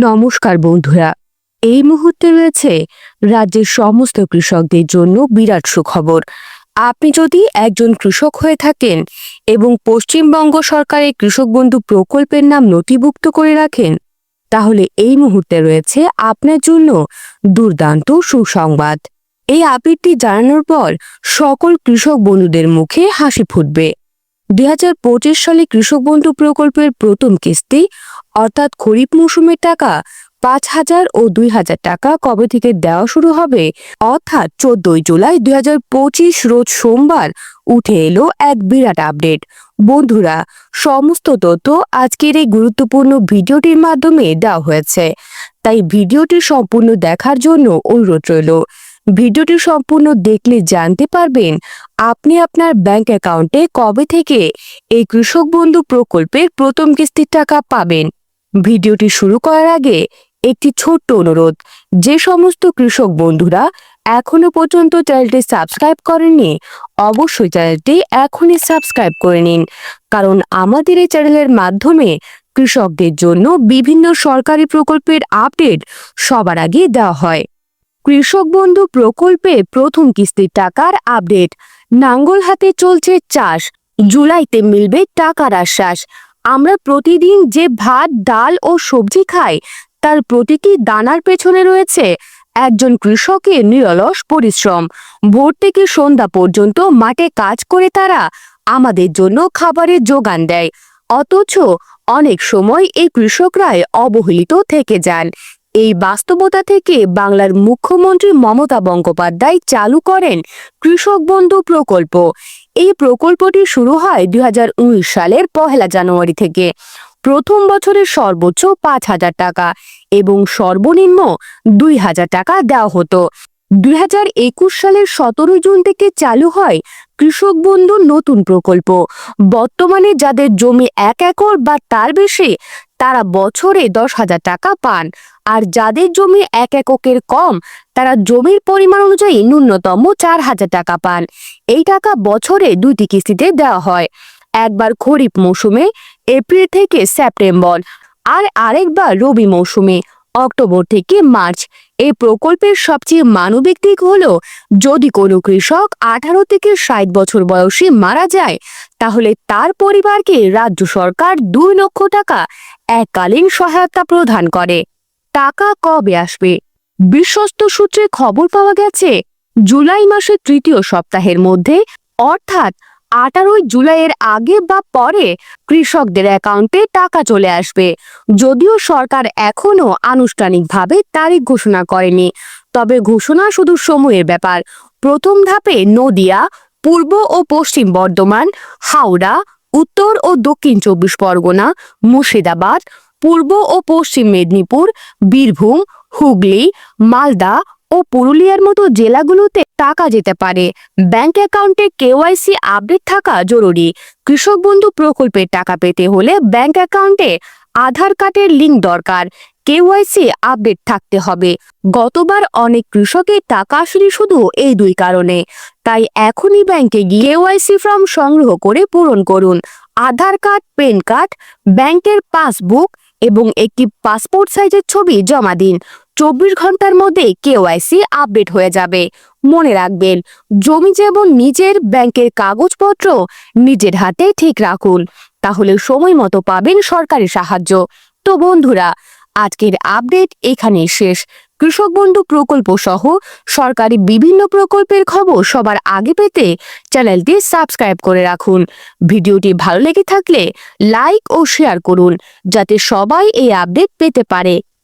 নমস্কার বন্ধুরা। এই মুহূর্তে রয়েছে রাজ্যের সমস্ত কৃষকদের জন্য বিরাট সুখবর। আপনি যদি একজন কৃষক হয়ে থাকেন এবং পশ্চিমবঙ্গ সরকারের কৃষক বন্ধু প্রকল্পের নাম নথিভুক্ত করে রাখেন, তাহলে এই মুহূর্তে রয়েছে আপনার জন্য দুর্দান্ত সুসংবাদ। এই আপডেটটি জানানোর পর সকল কৃষক বন্ধুদের মুখে হাসি ফুটবে। দুই হাজার পঁচিশ সালে কৃষক বন্ধু প্রকল্পের প্রথম কিস্তি অর্থাৎ খরিফ মৌসুমের টাকা পাঁচ হাজার ও দুই হাজার টাকা কবে থেকে দেওয়া শুরু হবে? অর্থাৎ চোদ্দই জুলাই দুই হাজার পঁচিশ রোজ সোমবার উঠে এলো এক বিরাট আপডেট। বন্ধুরা, সমস্ত তথ্য আজকের এই গুরুত্বপূর্ণ ভিডিওটির মাধ্যমে দেওয়া হয়েছে। তাই ভিডিওটি সম্পূর্ণ দেখার জন্য অনুরোধ রইল। ভিডিওটি সম্পূর্ণ দেখলে জানতে পারবেন আপনি আপনার ব্যাংক অ্যাকাউন্টে কবে থেকে এই কৃষক বন্ধু প্রকল্পের প্রথম কিস্তির টাকা পাবেন। ভিডিওটি শুরু করার আগে একটি ছোট্ট অনুরোধ। যে সমস্ত কৃষক বন্ধুরা এখনও পর্যন্ত চ্যানেলটি সাবস্ক্রাইব করেননি, অবশ্যই চ্যানেলটি এখনই সাবস্ক্রাইব করে নিন। কারণ আমাদের এই চ্যানেলের মাধ্যমে কৃষকদের জন্য বিভিন্ন সরকারি প্রকল্পের আপডেট সবার আগে দেওয়া হয়। কৃষক বন্ধু প্রকল্পে প্রথম কিস্তির টাকার আপডেট। নাঙ্গল হাতে চলছে চাষ। জুলাইতে মিলবে টাকার আশ্বাস। আমরা প্রতিদিন যে ভাত, ডাল ও সবজি খাই, তার প্রতিটি দানার পেছনে রয়েছে একজন কৃষকের নিরলস পরিশ্রম। ভোর থেকে সন্ধ্যা পর্যন্ত মাঠে কাজ করে তারা আমাদের জন্য খাবারের যোগান দেয়। অথচ অনেক সময় এই কৃষকরাই অবহেলিত থেকে যান। এই বাস্তবতা থেকে বাংলার মুখ্যমন্ত্রী মমতা বন্দ্যোপাধ্যায় চালু করেন কৃষক বন্ধু প্রকল্প। এই প্রকল্পটি শুরু হয় দু হাজার উনিশ সালের পহেলা জানুয়ারি থেকে। প্রথম বছরের সর্বোচ্চ পাঁচ হাজার টাকা এবং সর্বনিম্ন দুই হাজার টাকা দেওয়া হতো। দুই হাজার একুশ সালের সতেরো জুন থেকে চালু হয় কৃষক বন্ধু নতুন প্রকল্প। বর্তমানে যাদের জমি এক একর বা তার বেশি তারা বছরে দশ হাজার টাকা পান। আর যাদের জমি এক এককের কম, তারা জমির পরিমাণ অনুযায়ী ন্যূনতম চার হাজার টাকা পান। এই টাকা বছরে দুইটি কিস্তিতে দেওয়া হয়। একবার খরিফ মৌসুমে, এপ্রিল থেকে সেপ্টেম্বর, আর আরেকবার রবি মৌসুমে, অক্টোবর থেকে মার্চ। এই প্রকল্পের সবচেয়ে মানবিক দিক হল, যদি কোনো কৃষক আঠারো থেকে ষাট বছর বয়সে মারা যায়, তাহলে তার পরিবারকে রাজ্য সরকার দুই লক্ষ টাকা এককালীন সহায়তা প্রদান করে। টাকা কবে আসবে? বিশ্বস্ত সূত্রে খবর পাওয়া গেছে, জুলাই মাসের তৃতীয় সপ্তাহের মধ্যে, অর্থাৎ আঠারোই জুলাইয়ের আগে বা পরে কৃষকদের অ্যাকাউন্টে টাকা চলে আসবে। যদিও সরকার এখনও আনুষ্ঠানিকভাবে তারিখ ঘোষণা করেনি। তবে ঘোষণা শুধু সময়ের ব্যাপার। প্রথম ধাপে নদিয়া, পূর্ব ও পশ্চিম বর্ধমান, হাওড়া, উত্তর ও দক্ষিণ চব্বিশ পরগনা, মুর্শিদাবাদ, পূর্ব ও পশ্চিম মেদিনীপুর, বীরভূম, হুগলি, মালদা ও পুরুলিয়ার মতো জেলাগুলোতে টাকা যেতে পারে। ব্যাংক অ্যাকাউন্টে কেওয়াইসি আপডেট থাকা জরুরি। কৃষক বন্ধু প্রকল্পের টাকা পেতে হলে ব্যাংক অ্যাকাউন্টে আধার কার্ডের লিঙ্ক দরকার। কেওয়াইসি আপডেট থাকতে হবে। গতবার অনেক কৃষকের টাকা আসেনি শুধু এই দুই কারণে। তাই এখনই ব্যাংকে গিয়ে কেওয়াইসি ফর্ম সংগ্রহ করে পূরণ করুন। আধার কার্ড, প্যান কার্ড, ব্যাংকের পাসবুক এবং একটি পাসপোর্ট সাইজের ছবি জমা দিন। চব্বিশ ঘণ্টার মধ্যে কেওয়াইসি আপডেট হয়ে যাবে। মনে রাখবেন, জমি যেমন নিজের, ব্যাংকের কাগজপত্র নিজের হাতে ঠিক রাখুন। তাহলে সময় মতো পাবেন সরকারি সাহায্য। তো বন্ধুরা, আজকের আপডেট এখানেই শেষ। কৃষক বন্ধু প্রকল্প সহ সরকারি বিভিন্ন প্রকল্পের খবর সবার আগে পেতে চ্যানেলটি সাবস্ক্রাইব করে রাখুন। ভিডিওটি ভালো লেগে থাকলে লাইক ও শেয়ার করুন, যাতে সবাই এই আপডেট পেতে পারে।